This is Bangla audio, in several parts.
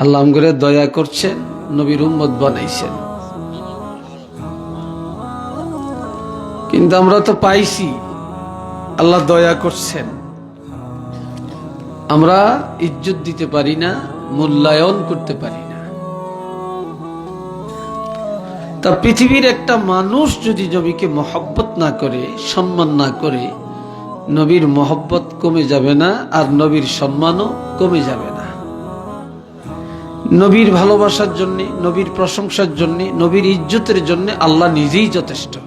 আল্লাহ করে দয়া করছেন, নবীর উম্মত বানাইছেন। কিন্তু আমরা তো পাইছি, আল্লাহ দয়া করছেন। আমরা ইজ্জত দিতে পারি না, মূল্যায়ন করতে পারি না। তা পৃথিবীর একটা মানুষ যদি নবীকে মহব্বত না করে, সম্মান না করে, নবীর মহব্বত কমে যাবে না, আর নবীর সম্মানও কমে যাবে না। নবীর ভালোবাসার জন্য, নবীর প্রশংসার জন্য, নবীর ইজ্জতের জন্য আল্লাহ নিজেই যথেষ্ট।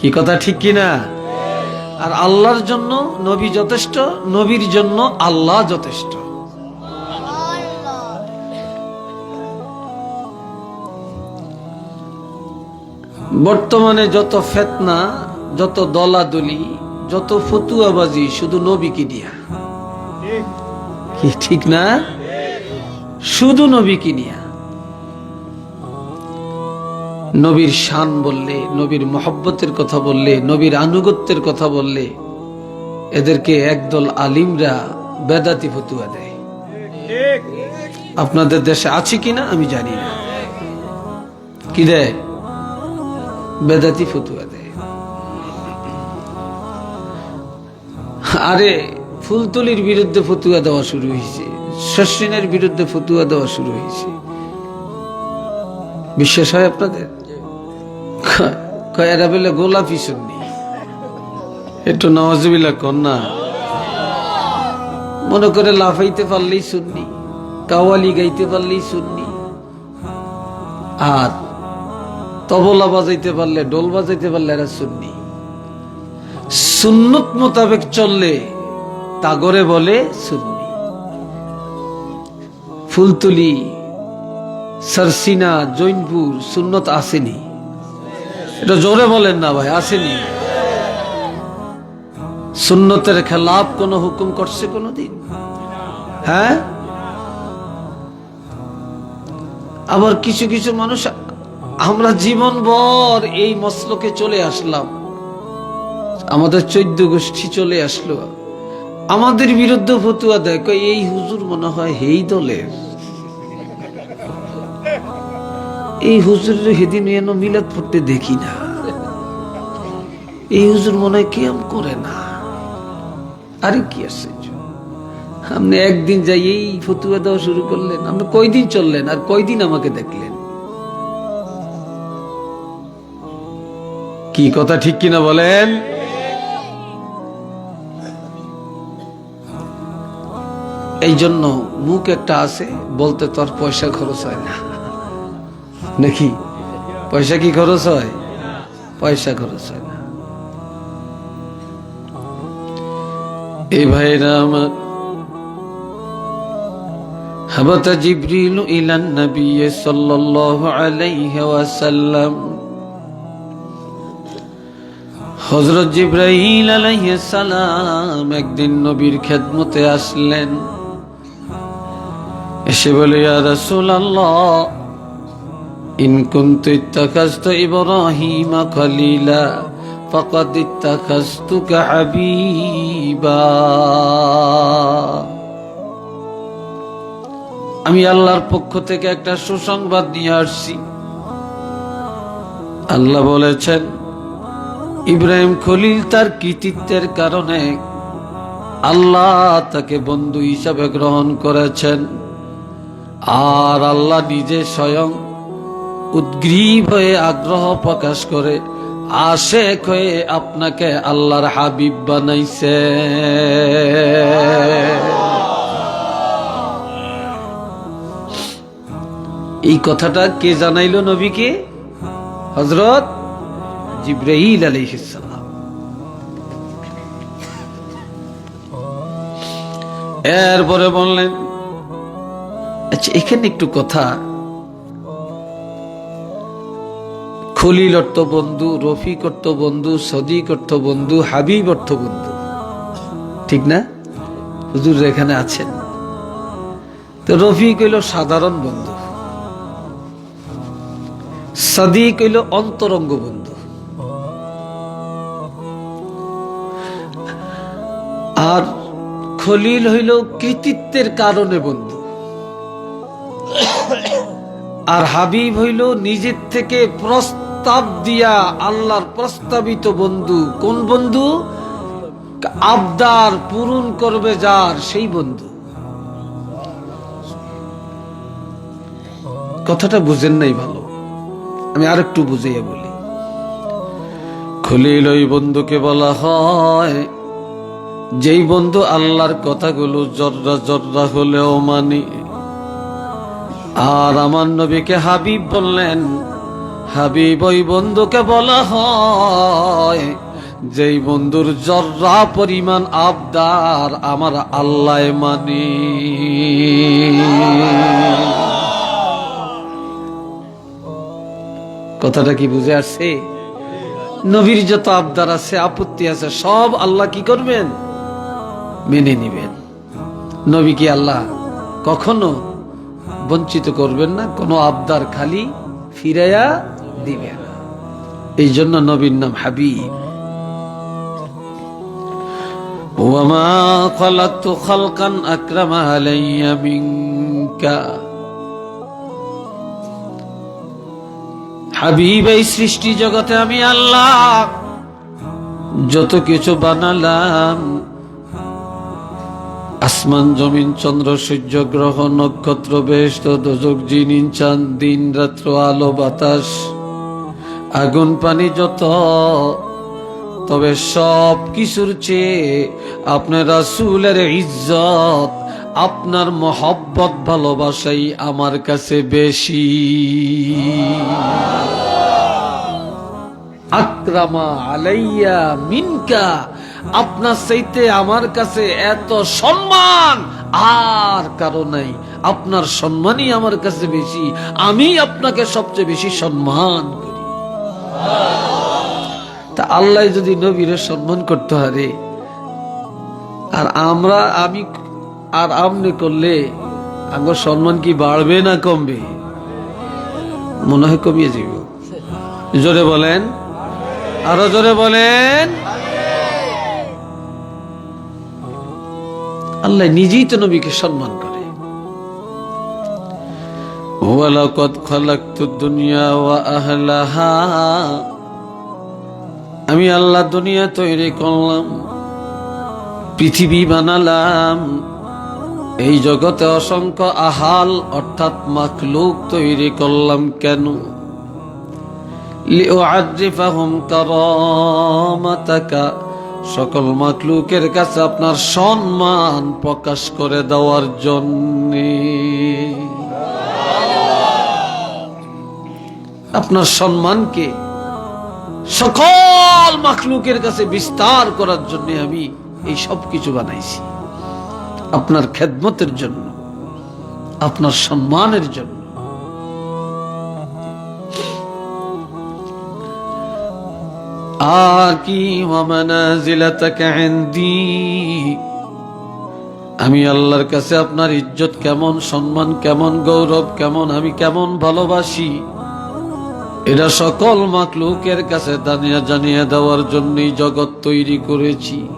কি কথা ঠিক কিনা আর আল্লাহর জন্য নবী যথেষ্ট, নবীর জন্য আল্লাহ যথেষ্ট। বর্তমানে যত ফেতনা, যত দলাদলি, যত ফতুয়াবাজি শুধু নবীকে দিয়া। ঠিক না? শুধু নবীকে নিয়া। নবীর শান বললে, নবীর মহব্বতের কথা বললে, নবীর আনুগত্যের কথা বললে, এদেরকে একদল আলিমরা বেদাতি ফতুয়া দেয়। আপনাদের দেশে আছে কিনা আমি জানি না। কি দেয়? বেদাতি ফতুয়া দেয়। আরে ফুলতলির বিরুদ্ধে ফতুয়া দেওয়া শুরু হয়েছে। শস্যিনের বিরুদ্ধে ফতুয়া দেওয়া শুরু হয়েছে। বিশ্বাস হয় আপনাদের? কয়েরা বেলে গোলাপি শুননি একটু নওয়াজবিল্লা কন্যা মনে করে লাফাইতে পারলেই শুননি কাওয়ালি গাইতে পারলেই শুননি আর তবলা বাজাইতে পারলে ডোল বাজাইতে পারলে এরা শুননি সুন্নত মোতাবেক চললে তাগরে বলে সুন্নি। ফুলতুলি, সারসিনা, জৈনপুর সুন্নত আসেনি। এটা জোরে বলেন না ভাই, আসেনি। সুন্নতের খেলাফ কোন হুকুম করছে কোনদিন? হ্যাঁ? আবার কিছু কিছু মানুষ, আমরা জীবন ভর এই মসলকে চলে আসলাম। আমাদের চৈদ্য গোষ্ঠী চলে আসলো। আমাদের বিরুদ্ধে ফতুয়া দেয়। এই হুজুর মনে হয় হেই দলের এই হুজুর হেদিন এনো মিলাদ পড়তে দেখি না। এই হুজুর মনে হয় কেম করে না। আরে কি আছে? আপনি একদিন যাই এই ফতুয়া দেওয়া শুরু করলেন। আপনি কয়দিন চললেন আর কয়দিন আমাকে দেখলেন? কি কথা ঠিক কিনা বলেন? এই জন্য মুখ একটা আছে, বলতে তোর পয়সা খরচ হয় না। নাকি? পয়সা কি খরচ হয়? পয়সা খরচ হয় না। এই ভাইরা আমার। হাবত জিবরিল ইলান নবী সাল্লাল্লাহু আলাইহি ওয়াসাল্লাম। হযরত জিবরাইল আলাইহিস সালাম একদিন নবীর খেদমতে আসলেন। এসে বলে, ইয়া রাসূলুল্লাহ, ইন কুনতু ইত্তাখাযতু ইব্রাহিমা খলিলা, ফাকাদ ইত্তাখাযতুকা হাবিবা। আমি আল্লাহর পক্ষ থেকে একটা সুসংবাদ নিয়ে আসছি। আল্লাহ বলেছেন, ইব্রাহিম খলিল তার কৃতিত্বের কারণে আল্লাহ তাকে বন্ধু হিসাবে গ্রহণ করেছেন। আর আল্লাহ নিজে স্বয়ং উদ্গ্রীব হয়ে আগ্রহ প্রকাশ করে আশেক হয়ে আপনাকে আল্লাহর হাবিব বানাইছে। এই কথাটা কে জানাইলো নবীকে? হজরত জিব্রাহিল আলাইহিসসালাম এরপরে বললেন আচ্ছা এখানে একটু কথা। খলিল অর্থ বন্ধু, রফিক অর্থ বন্ধু, সদিক অর্থ বন্ধু, হাবিব অর্থ বন্ধু। ঠিক না? হুজুর এখানে আছেন। তো রফিক হইল সাধারণ বন্ধু। সাদিক হইল অন্তরঙ্গ বন্ধু। আর খলিল হইল কৃতিত্বের কারণে বন্ধু। আর হাবিব হইল নিজের থেকে প্রস্তাব দিয়া আল্লাহর প্রস্তাবিত বন্ধু। কোন বন্ধু? আবদার পূরণ করবে যার সেই বন্ধু। কথাটা বুঝেন নাই ভালো। আমি আর একটু বুঝিয়ে বলি। খলিল ওই বন্ধুকে বলা হয়, যেই বন্ধু আল্লাহর কথাগুলো জর্রা জর্রা হলেও মানি। আর আমার নবীকে হাবিব বললেন, হাবিব ওই বন্ধুকে বলা হয়, যেই বন্ধুর জর্রা পরিমাণ আবদার আমার আল্লাহ মানি। কথাটা কি বুঝে আসছে? নবীর যত আবদার আছে, আপত্তি আছে, সব আল্লাহ কি করবেন? মেনে নিবেন। নবী কি আল্লাহ কখনো বঞ্চিত করবেন না কোনো আবদার খালি ফিরাইয়া দিবেন এই জন্য নবীর নাম হাবিব وما خلقت خلقا أكرم علي منك হাবিব এই সৃষ্টি জগতে আমি আল্লাহ যত কিছু বানালাম আসমান, জমিন, চন্দ্র, সূর্য, গ্রহ, নক্ষত্র বেষ্ট দোজক জিন দিন, রাত্র, আলো, বাতাস। আগুন, পানি যত, তবে সব কিছুর চেয়ে আপনার রাসূলের ইজ্জত, আপনার মহব্বত, ভালোবাসাই আমার কাছে বেশি। আক্রামা আলাইয়া মিনকা আপনার চাইতে আমার কাছে এত সম্মান আর কারও নাই। আপনার সম্মানই আমার কাছে বেশি। আমি আপনাকে সবচেয়ে বেশি সম্মান করি। তা আল্লাহ যদি নবীরে সম্মান করতে পারে, আর আমরা আমি আর আমনে করলে আমার সম্মান কি বাড়বে না কমবে? মনে হয় কমিয়ে যাব জোরে বলেন। আরও জোরে বলেন। আল্লাহ নিজেই তো নবীকে সম্মান করে। আমি আল্লাহ দুনিয়া তৈরি করলাম, পৃথিবী বানালাম। এই জগতে অসংখ্য আহাল অর্থাৎ মাখলুক তৈরি করলাম কেন? লিউআরিফাহুম কারামাতাকা। সকল মাখলুকের কাছে আপনার সম্মান প্রকাশ করে দেওয়ার জন্য। আপনার সম্মানকে সকল মাখলুকের কাছে বিস্তার করার জন্য আমি এই সব কিছু বানাইছি। আপনার খেদমতের জন্য, আপনার সম্মানের জন্য। আর কি ওয়ামানাজিলাতাকা ইনদি আমি আল্লাহর কাছে আপনার ইজ্জত কেমন, সম্মান কেমন, গৌরব কেমন, আমি কেমন ভালোবাসি। এটা সকল মাকলুকের কাছে দানিয়া জানিয়ে দেওয়ার জন্যই জগৎ তৈরি করেছি।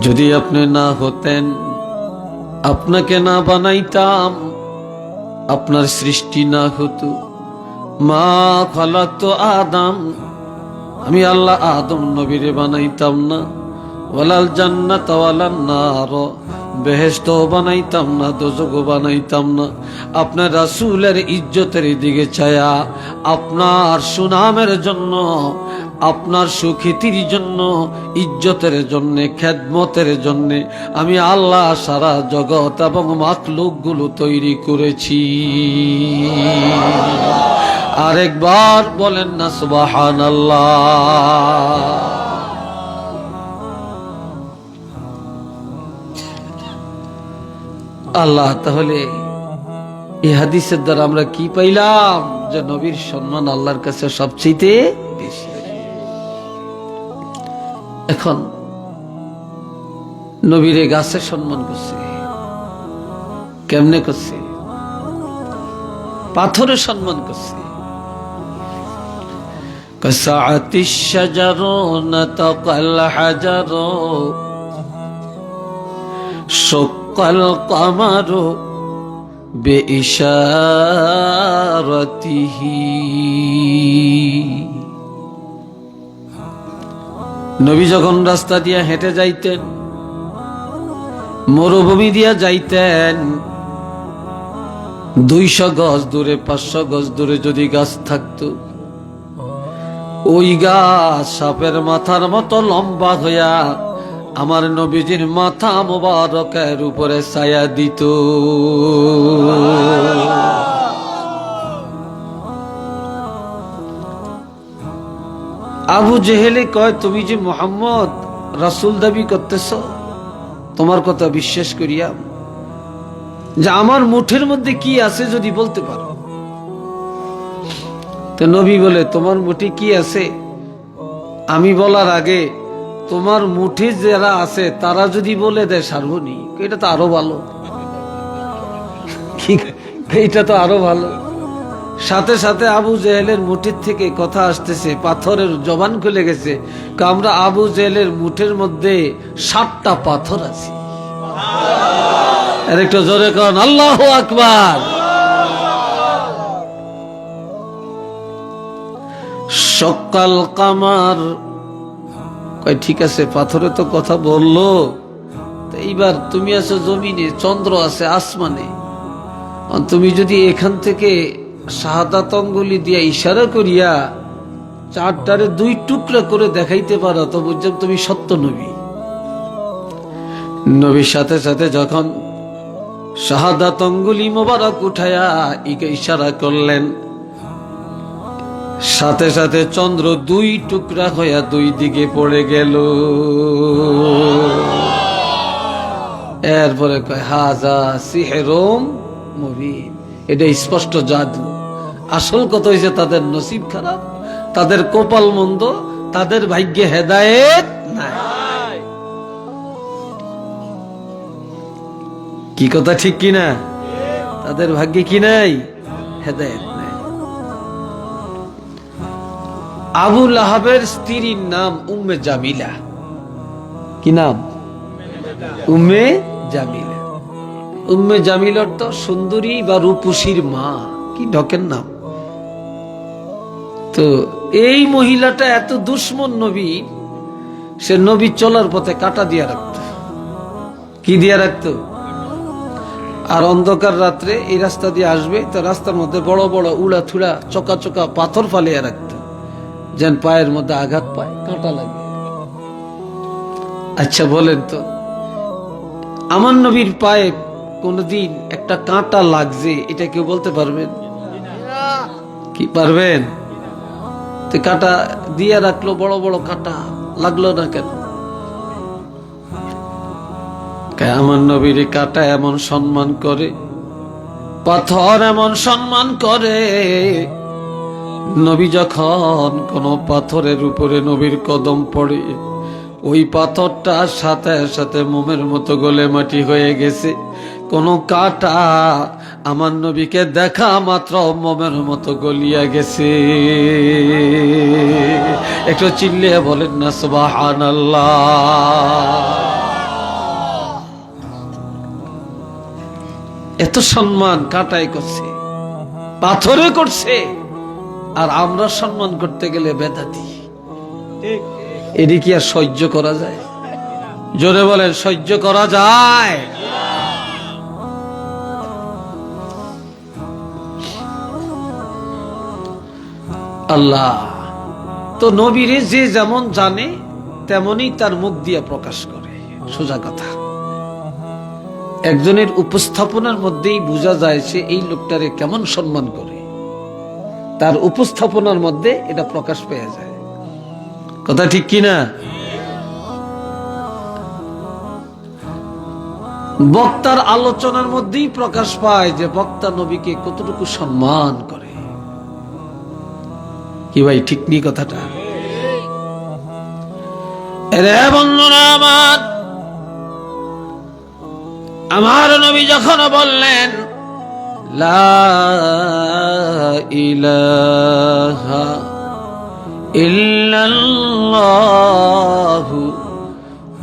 যদি আপনি না হতেন, আপনাকে না বানাইতাম, আপনার সৃষ্টি না হতো। মা খালাত আদম। আমি আল্লাহ আদম নবীরে বানাইতাম না। ওয়ালাল জান্নাত ওয়ালান নার। বেহেশত বানাইতাম না দোজক বানাইতাম না। আপনার রাসূলের ইজ্জতের দিকে ছায়া, আপনার সুনামের জন্য, আপনার সুখ্যাতির জন্য, ইজ্জতের জন্য, খেদমতের জন্য আমি আল্লাহ সারা জগৎ এবং মাকলুকগুলো তৈরি করেছি। আরেকবার বলেন না সুবহানাল্লাহ। আল্লাহ, তাহলে এই হাদিসের দ্বারা আমরা কি পাইলাম যে নবীর সম্মান আল্লাহর কাছে সবচেয়ে বেশি? এখন নবীরে গাছে সম্মান করছে। কেমনে করছে? পাথরে সম্মান করছে। كسعة الشجر نطق الحجر شق القمر بإشارته নবী যখন রাস্তা দিয়ে হেঁটে যাইতেন মরুভূমি দিয়া যাইতেন দুইশো গজ দূরে পাঁচশো গজ দূরে যদি গাছ থাকতো ওই গাছ সাপের মাথার মতো লম্বা হইয়া আমার নবীজির মাথা মোবারকের উপরে ছায়া দিত। আবু জেহেলে কয়, তুমি যে মোহাম্মদ, রাসুল দাবি করতেছ, তোমার কথা বিশ্বাস করিয়া যে আমার মুঠের মধ্যে কি আছে যদি বলতে পারো? তো নবী বলে, তোমার মুঠি কি আছে? আমি বলার আগে, তোমার মুঠে যারা আছে, তারা যদি বলে দেয় সার্বনি, এটা তো আরও ভালো। এটা তো আরও ভালো। সাথে সাথে আবু জেহেলের মুঠির থেকে কথা আসতেছে, পাথরের জবান খুলে গেছে। আমরা আবু জেহেলের মুঠের মধ্যে সাতটা পাথর আছে। আর একটু জোরে কন, আল্লাহ আকবার! সকাল কামার। কয়, ঠিক আছে, পাথরে তো কথা বলল। এইবার তুমি আছো জমিনে, চন্দ্র আছে আসমানে। তুমি যদি এখান থেকে শাহাদাত দিয়া ইশারা করিয়া চারটারে দুই টুকরা করে দেখাইতে পারো, তো বুঝলাম তুমি সত্য নবী। নবীর সাথে সাথে যখন শাহাদাত মোবারক উঠায়া ইকে ইশারা করলেন সাথে সাথে চন্দ্র দুই টুকরা হইয়া দুই দিকে পড়ে গেল। এরপরে কয়, হাজা সিহেরোম মুবিন এটা স্পষ্ট জাদু। আসল কথা হয়েছে তাদের নসিব খারাপ, তাদের কপাল মন্দ, তাদের ভাগ্যে হেদায়েত নাই। কি কথা ঠিক কিনা? তাদের ভাগ্যে কি নাই? হেদায়েত। আবুল আহাবের স্ত্রীর নাম উম্মে জামিলা। কি নাম? উম্মে জামিলা। উম্মে জামিল অর্থ সুন্দরী বা রূপসীর মা, কি ঢকের নাম? তো এই মহিলাটা এত দুশ্মন নবী, সে নবী চলার পথে কাটা দিয়া রাখত। কি দিয়া রাখত? আর অন্ধকার রাত্রে এই রাস্তা দিয়ে আসবে, তো রাস্তার মধ্যে বড় বড় উড়া থুড়া চকা চকা পাথর ফালিয়া রাখত। যেন পায়ের মধ্যে আঘাত পায়, কাঁটা লাগে। আচ্ছা বলেন তো, আমার নবীর পায়ে কোনদিন একটা কাঁটা লাগছে, এটা কেউ বলতে পারবেন? কি পারবেন? তো কাঁটা দিয়ে রাখল, বড় বড় কাঁটা, লাগল না কেন? আমার নবীর কাঁটা এমন সম্মান করে, পাথর এমন সম্মান করে নবী যখন কোন পাথরের উপরে নবীর কদম পড়ে, ওই পাথরটা সাথে সাথে মোমের মতো গলে মাটি হয়ে গেছে। কোন কাটা আমার নবীকে দেখা মাত্র মোমের মতো গলিয়া গেছে। একটু চিল্লিয়ে বলেন না সুবাহান এত সম্মান কাটাই করছে, পাথরে করছে। আর আমরা সম্মান করতে গেলে বেদাতি এটি কি আর সহ্য করা যায়? জোরে বলেন সহ্য করা যায়। আল্লাহ তো নবীরে যে যেমন জানে তেমনই তার মুখ দিয়ে প্রকাশ করে। সোজা কথা। একজনের উপস্থাপনার মধ্যেই বোঝা যায় সে এই লোকটারে কেমন সম্মান করে। তার উপস্থাপনার মধ্যে এটা প্রকাশ পেয়ে যায়। কথা ঠিক কিনা বক্তার আলোচনার মধ্যেই প্রকাশ পায় যে বক্তা নবীকে কতটুকু সম্মান করে। কি ভাই ঠিক নেই কথাটা? আমার নবী যখন বললেন লা ইলাহা إلا الله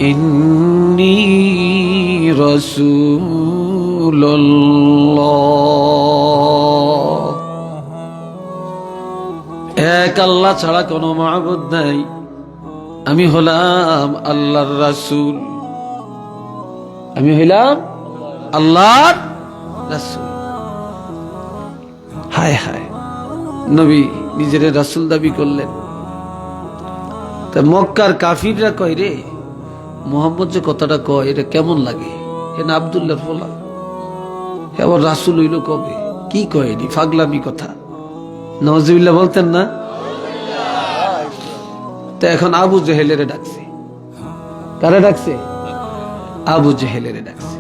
إني رسول الله এক আল্লাহ ছাড়া কোনো মাহবুদ নাই আমি হলাম আল্লাহর রাসূল আমি হইলাম আল্লাহর রাসূল হায় হায়, নবী নিজের রাসূল দাবি করলেন। তা মক্কার কাফিররা কয় রে, মোহাম্মদ যে কথাটা কয়, এটা কেমন লাগে? এ না আবদুল্লাহ ফোলা এবার রাসুল হইল কবে? কি কয় এটি? ফাগলামি কথা। নওয়াজবিল্লাহ বলতেন না? তা এখন আবু জেহেলেরে ডাকছে। কারে ডাকছে? আবু জেহেলেরে ডাকছে।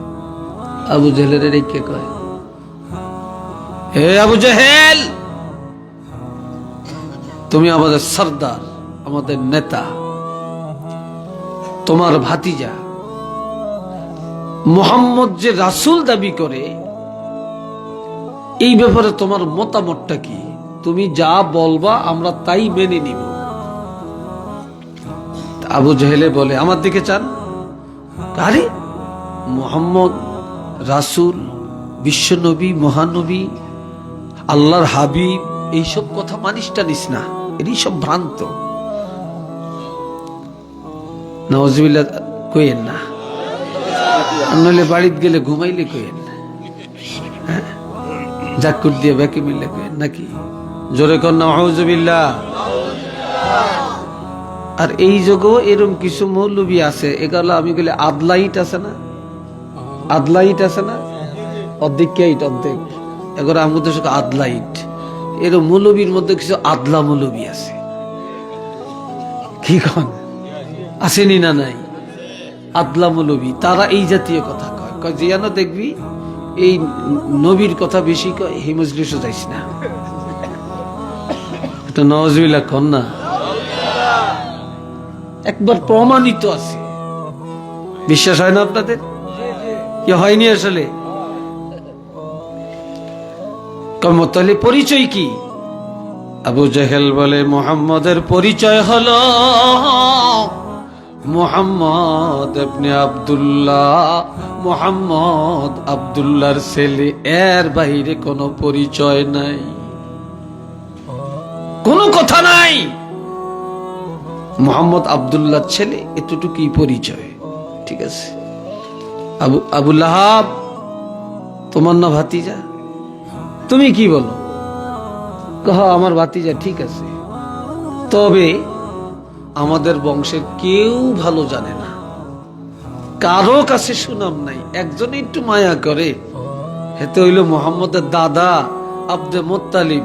আবু জেহেলের কে কয়? হে আবু জেহেল, তুমি আমাদের সর্দার, আমাদের নেতা, তোমার ভাতিজা। মোহাম্মদ যে রাসূল দাবি করে, এই ব্যাপারে তোমার মতামতটা কি? তুমি যা বলবা, আমরা তাই মেনে নিব। আবু জেহেলে বলে, আমার দিকে চান। আরে, মোহাম্মদ রাসূল, বিশ্বনবী, মহানবী আল্লাহর হাবিব এইসব কথা মানিস টানিস না, এরই সব ভ্রান্ত। নওয়াজবিল্লা কইেন না। নইলে বাড়িতে গেলে ঘুমাইলে কইেন হ্যাঁ? জাকুর দিয়ে ব্যাকে মিললে কইেন নাকি? জোরে কর নওয়াজবিল্লা আর এই যোগও এরকম কিছু মৌলবী আছে এগুলো আমি গেলে আদলাইট আছে না? আদলাইট আছে না? অর্ধেক কেইট অর্ধেক এগুলো আমাদের সঙ্গে আদলাইট এর মৌলবীর মধ্যে কিছু আদলা মৌলবী আছে। কি কন? আসেনি না নাই? আদলা মৌলবী, তারা এই জাতীয় কথা কয়। কয় জিয়ান দেখবি, এই নবীর কথা বেশি কয়, হে মজলিসও যাইস না। এটা নওয়াজবিল্লা কন না? একবার প্রমাণিত আছে। বিশ্বাস হয় না আপনাদের? কি হয়নি আসলে? কম তাহলে পরিচয় কি? আবু জেহেল বলে, মোহাম্মদের পরিচয় হলো মোহাম্মদ আপনি আব্দুল্লাহ। মোহাম্মদ আব্দুল্লাহর ছেলে, এর বাহিরে কোনো পরিচয় নাই। কোনো কথা নাই। মোহাম্মদ আব্দুল্লাহ ছেলে, এতটুকুই পরিচয়। ঠিক আছে? আবু আবুল্লাহাব তোমার না ভাতিজা? তুমি কি বলো? কহ, আমার ভাতিজা ঠিক আছে। তবে আমাদের বংশের কেউ ভালো জানে না। কারও কাছে সুনাম নাই, একজন একটু মায়া করে। হেতে হইল মোহাম্মদের দাদা আব্দে মোত্তালিব।